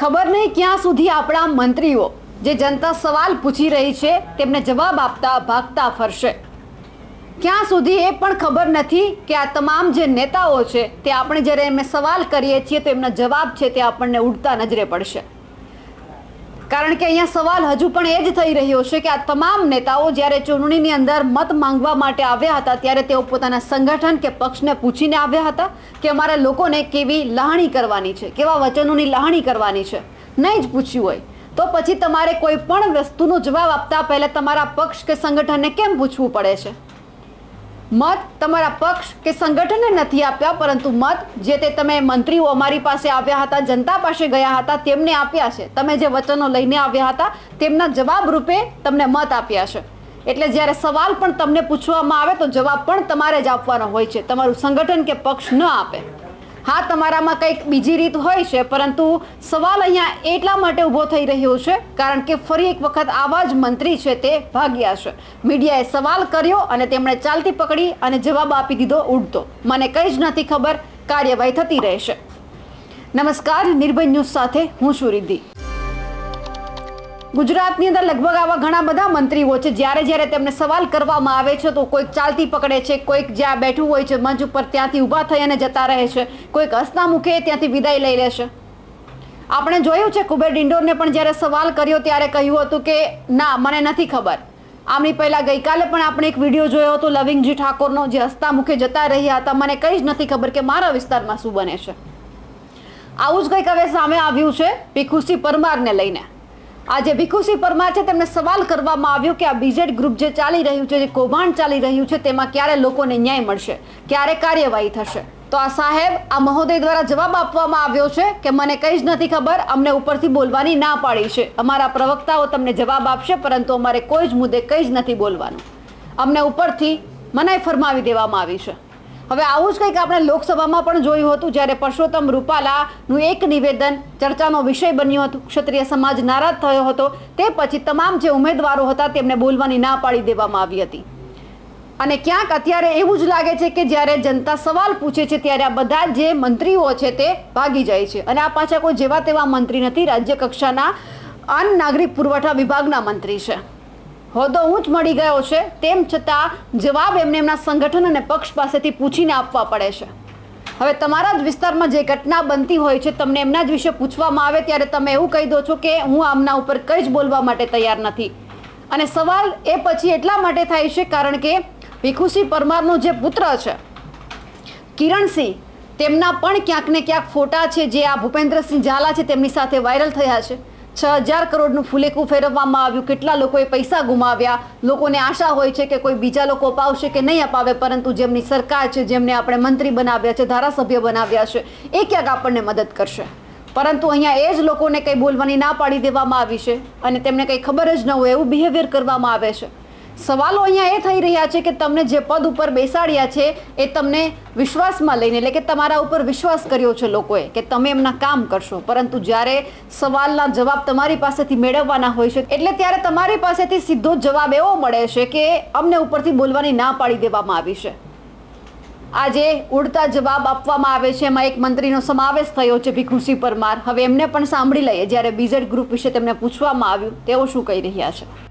ખબર નહીં ક્યાં સુધી આપણા મંત્રીઓ જે જનતા સવાલ પૂછી રહી છે, તેમને જવાબ આપતા ભાગતા ફરશે. ક્યાં સુધી એ પણ ખબર નથી કે આ તમામ જે નેતાઓ છે, તે આપણે જ્યારે એમને સવાલ કરીએ છીએ, તો એમના જવાબ છે તે આપણને ઉડતા નજરે પડશે. કારણ કે અહીંયા સવાલ હજુ પણ એ જ થઈ રહ્યો છે કે આ તમામ નેતાઓ જ્યારે ચૂંટણીની અંદર મત માંગવા માટે આવ્યા હતા, ત્યારે તેઓ પોતાના સંગઠન કે પક્ષને પૂછીને આવ્યા હતા કે અમારા લોકોને કેવી લહાણી કરવાની છે, કેવા વચનોની લહાણી કરવાની છે. નહીં જ પૂછ્યું હોય. તો પછી તમારે કોઈ પણ વસ્તુનો જવાબ આપતા પહેલાં તમારા પક્ષ કે સંગઠનને કેમ પૂછવું પડે છે? મત તમારા પક્ષ કે સંગઠને નથી આપ્યા, પરંતુ મત જે તે તમે મંત્રીઓ અમારી પાસે આવ્યા હતા, જનતા પાસે ગયા હતા, તેમને આપ્યા છે. તમે જે વચનો લઈને આવ્યા હતા, તેમના જવાબ રૂપે તમને મત આપ્યા છે. એટલે જ્યારે સવાલ પણ તમને પૂછવામાં આવે, તો જવાબ પણ તમારે જ આપવાનો હોય છે. તમારું સંગઠન કે પક્ષ ન આપે. હા, તમારામાં કંઈક બીજી રીત હોય છે, પરંતુ સવાલ અહીંયા એટલા માટે ઊભો થઈ રહ્યો છે, કારણ કે ફરી એક વખત આવા જ મંત્રી છે તે ભાગ્યા છે. મીડિયાએ સવાલ કર્યો અને તેમણે ચાલતી પકડી અને જવાબ આપી દીધો ઉડતો. મને કંઈ જ નથી ખબર, કાર્યવાહી થતી રહેશે. નમસ્કાર, નિર્ભય ન્યૂઝ સાથે હું છું રિદ્ધિ. ગુજરાતની અંદર લગભગ આવા ઘણા બધા મંત્રીઓ છે. જ્યારે જ્યારે તેમને સવાલ કરવામાં આવે છે, તો કોઈક ચાલતી પકડે છે, કોઈક જ્યાં બેઠું હોય છે, મંચ ઉપર ત્યાંથી ઊભા થઈ અને જતા રહે છે. કોઈક હસતા મુખે ત્યાંથી વિદાય લઈ લે છે. આપણે જોયું છે, કુબેર ડિંડોરને પણ જ્યારે સવાલ કર્યો ત્યારે કહ્યું હતું કે, ના, મને નથી ખબર. આમની પહેલાં ગઈકાલે પણ આપણે એક વીડિયો જોયો હતો, લવિંગજી ઠાકોરનો, જે હસતા મુખે જતા રહ્યા હતા. મને કંઈ જ નથી ખબર કે મારા વિસ્તારમાં શું બને છે. આવું જ કંઈક હવે સામે આવ્યું છે ભીખુસિંહ પરમારને લઈને. આજે ભીખુસિંહ પરમાર છે, તેમને સવાલ કરવામાં આવ્યો કે આ બીજેડ ગ્રુપ જે ચાલી રહ્યું છે, જે કૌભાંડ ચાલી રહ્યું છે, તેમાં ક્યારે લોકોને ન્યાય મળશે? ક્યારે કાર્યવાહી થશે? તો આ સાહેબ આ મહોદય દ્વારા જવાબ આપવામાં આવ્યો છે કે મને કંઈ જ નથી ખબર, અમને ઉપરથી બોલવાની ના પાડી છે. અમારા પ્રવક્તાઓ તમને જવાબ આપશે, પરંતુ અમારે કોઈ જ મુદ્દે કંઈ જ નથી બોલવાનું. અમને ઉપરથી મનાઈ ફરમાવી દેવામાં આવી છે. હવે આવું જ કંઈક આપણે લોકસભામાં પણ જોયું હતું જ્યારે પરસોત્તમ રૂપાલાનું એક નિવેદન ચર્ચાનો વિષય બન્યું હતું. ક્ષત્રિય સમાજ નારાજ થયો હતો. તે પછી તમામ જે ઉમેદવારો હતા તેમને બોલવાની ના પાડી દેવામાં આવી હતી. અને ક્યાંક અત્યારે એવું જ લાગે છે કે જ્યારે જનતા સવાલ પૂછે છે ત્યારે આ બધા જે મંત્રીઓ છે તે ભાગી જાય છે. અને આ પાછા કોઈ જેવા તેવા મંત્રી નથી. રાજ્ય કક્ષાના અન્ન નાગરિક પુરવઠા વિભાગના મંત્રી છે. હોદ્દો ઊંચ મળી ગયો છે. તેમ છતાં જવાબ એમને એમના સંગઠન અને પક્ષ પાસેથી પૂછીને આપવા પડે છે. હવે તમારા જ વિસ્તારમાં જે ઘટના બનતી હોય છે, તમને એમના જ વિશે પૂછવામાં આવે ત્યારે તમે એવું કહી દો છો કે હું આમના ઉપર કંઈ જ બોલવા માટે તૈયાર નથી. અને સવાલ એ પછી એટલા માટે થાય છે કારણ કે ભીખુસિંહ પરમારનો જે પુત્ર છે, કિરણસિંહ, તેમના પણ ક્યાંક ને ક્યાંક ફોટા છે જે આ ભૂપેન્દ્રસિંહ ઝાલા છે, તેમની સાથે વાયરલ થયા છે. છ હજાર કરોડનું ફુલેકું ફેરવવામાં આવ્યું. કેટલા લોકોએ પૈસા ગુમાવ્યા? લોકોને આશા હોય છે કે કોઈ બીજા લોકો અપાવશે કે નહીં અપાવે, પરંતુ જેમની સરકાર છે, જેમને આપણે મંત્રી બનાવ્યા છે, ધારાસભ્ય બનાવ્યા છે, એ ક્યાંક આપણને મદદ કરશે? પરંતુ અહીંયા એ જ લોકોને કંઈ બોલવાની ના પાડી દેવામાં આવી છે અને તેમને કંઈ ખબર જ ન હોય, એવું બિહેવિયર કરવામાં આવે છે. સવાલો અહીંયા એ થઈ રહ્યા છે કે તમને જે પદ ઉપર બેસાડ્યા છે, એ તમને વિશ્વાસમાં લઈને, એટલે કે તમારા ઉપર વિશ્વાસ કર્યો છે લોકોએ કે તમે એમના કામ કરશો. પરંતુ જ્યારે સવાલના જવાબ તમારી પાસેથી મેળવવાના હોય છે, એટલે ત્યારે તમારી પાસેથી સીધો જવાબ એવો મળે છે કે અમને ઉપરથી બોલવાની ના પાડી દેવામાં આવી છે. આજે ઉડતા જવાબ આપવામાં આવે છે. એમાં એક મંત્રીનો સમાવેશ થયો છે ભીખુસિંહ પરમાર. હવે એમને પણ સાંભળી લઈએ. જ્યારે બીઝેડ ગ્રુપ વિશે તેમને પૂછવામાં આવ્યું, તેઓ શું કહી રહ્યા છે?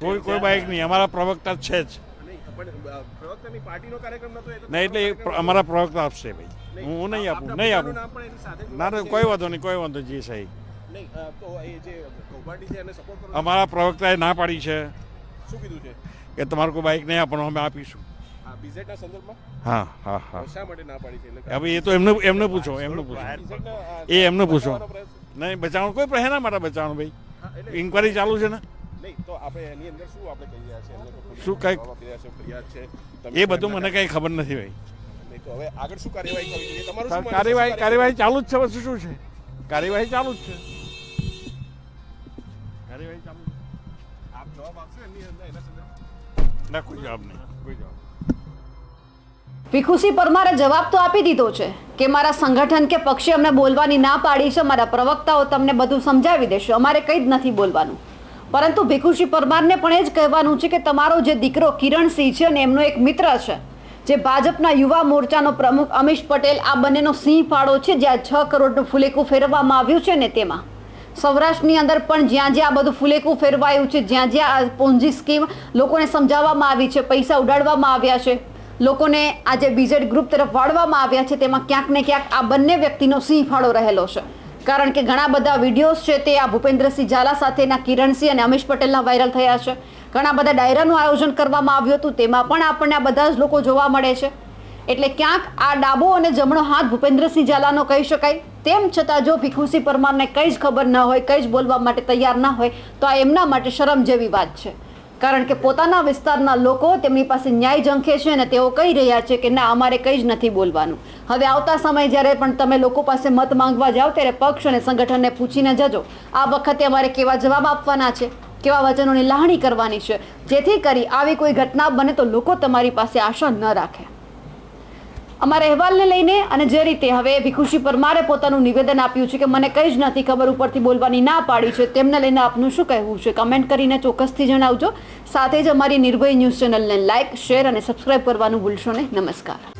કોઈ કોઈ બાઇક નહીં અમારા પ્રવક્તા છે જ. નહીં એટલે અમારા પ્રવક્તા આપશે ભાઈ. હું નહીં આપું નહીં આપું. ના ના કોઈ વાંધો નહીં કોઈ વાંધો જી સાહેબ. અમારા પ્રવક્તાએ ના પાડી છે. શું કીધું છે? કે તમારું કોઈ બાઇક નહીં આપવાનું અમે આપીશું. હા હા હા હવે એ તો એમને એમને પૂછો એમને પૂછો. એ એમને પૂછો. નહીં બચાવવાનું કોઈ પ્રશ્ન ના માટે બચાવવાનું ભાઈ? ઇન્કવાયરી ચાલુ છે ને? નહીં તો આપણે એની અંદર શું આપણે કહી રહ્યા શું કાંઈક- એ બધું મને કંઈ ખબર નથી ભાઈ. તો હવે આગળ શું કાર્યવાહી કરવી જોઈએ? તમારું શું માનવું છે? કાર્યવાહી કાર્યવાહી ચાલુ જ છે વસ્તુ શું છે? કાર્યવાહી ચાલુ જ છે. કાર્યવાહી ચાલુ આપ જવાબ આપશો એની અંદર એના સંદર્ભમાં? ના કોઈ જવાબ નહીં કોઈ જવાબ ભીખુસિંહ પરમારે જવાબ તો આપી દીધો છે કે મારા સંગઠન કે પક્ષે અમને બોલવાની ના પાડી છે મારા પ્રવક્તાઓ તમને બધું સમજાવી દેશે. અમારે કંઈ જ નથી બોલવાનું. પરંતુ ભીખુસિંહ પરમારને પણ એ જ કહેવાનું છે કે તમારો જે દીકરો કિરણસિંહ છે અને એમનો એક મિત્ર છે, જે ભાજપના યુવા મોરચાનો પ્રમુખ અમીશ પટેલ, આ બંનેનો સિંહ ફાળો છે જ્યાં છ કરોડનું ફુલેકું ફેરવવામાં આવ્યું છે ને તેમાં. સૌરાષ્ટ્રની અંદર પણ જ્યાં જ્યાં આ બધું ફુલેકું ફેરવાયું છે, જ્યાં જ્યાં આ પોંજી સ્કીમ લોકોને સમજાવવામાં આવી છે, પૈસા ઉડાડવામાં આવ્યા છે, લોકોને આજે બીજેડ ગ્રુપ તરફ વાળવામાં આવ્યા છે, તેમાં ક્યાંક ને ક્યાંક આ બંને વ્યક્તિનો સિંહ ફાળો રહેલો છે. કારણ કે ઘણા બધા વિડીયોઝ છે તે આ ભૂપેન્દ્રસિંહ ઝાલા સાથેના કિરણસિંહ અને અમીશ પટેલના વાયરલ થયા છે. ઘણા બધા ડાયરાનું આયોજન કરવામાં આવ્યું હતું, તેમાં પણ આપણને આ બધા જ લોકો જોવા મળે છે. એટલે ક્યાંક આ ડાબો અને જમણો હાથ ભૂપેન્દ્રસિંહ ઝાલાનો કહી શકાય. તેમ છતાં જો ભીખુસિંહ પરમારને કંઈ જ ખબર ન હોય, કંઈ જ બોલવા માટે તૈયાર ન હોય, તો આ એમના માટે શરમ જેવી વાત છે. કારણ કે પોતાના વિસ્તારના લોકો તેમની પાસે ન્યાય ઝંખે છે અને તેઓ કહી રહ્યા છે કે ના, અમારે કંઈ જ નથી બોલવાનું. હવે આવતા સમય જ્યારે પણ તમે લોકો પાસે મત માંગવા જાઓ ત્યારે પક્ષ અને સંગઠનને પૂછીને જજો, આ વખતે અમારે કેવા જવાબ આપવાના છે? કેવા વચનોની લાહણી કરવાની છે? જેથી કરી આવી કોઈ ઘટના બને તો લોકો તમારી પાસે આશા ન રાખે. અમારા અહેવાલને લઈને અને જે રીતે હવે ભીખુશી પરમારે પોતાનું નિવેદન આપ્યું છે કે મને કંઈ જ નથી ખબર, ઉપરથી બોલવાની ના પાડી છે, તેમને લઈને આપનું શું કહેવું છે? કમેન્ટ કરીને ચોક્કસથી જણાવજો. સાથે જ અમારી નિર્ભય ન્યૂઝ ચેનલને લાઇક શેર અને સબસ્ક્રાઇબ કરવાનું ભૂલશો નહીં. નમસ્કાર.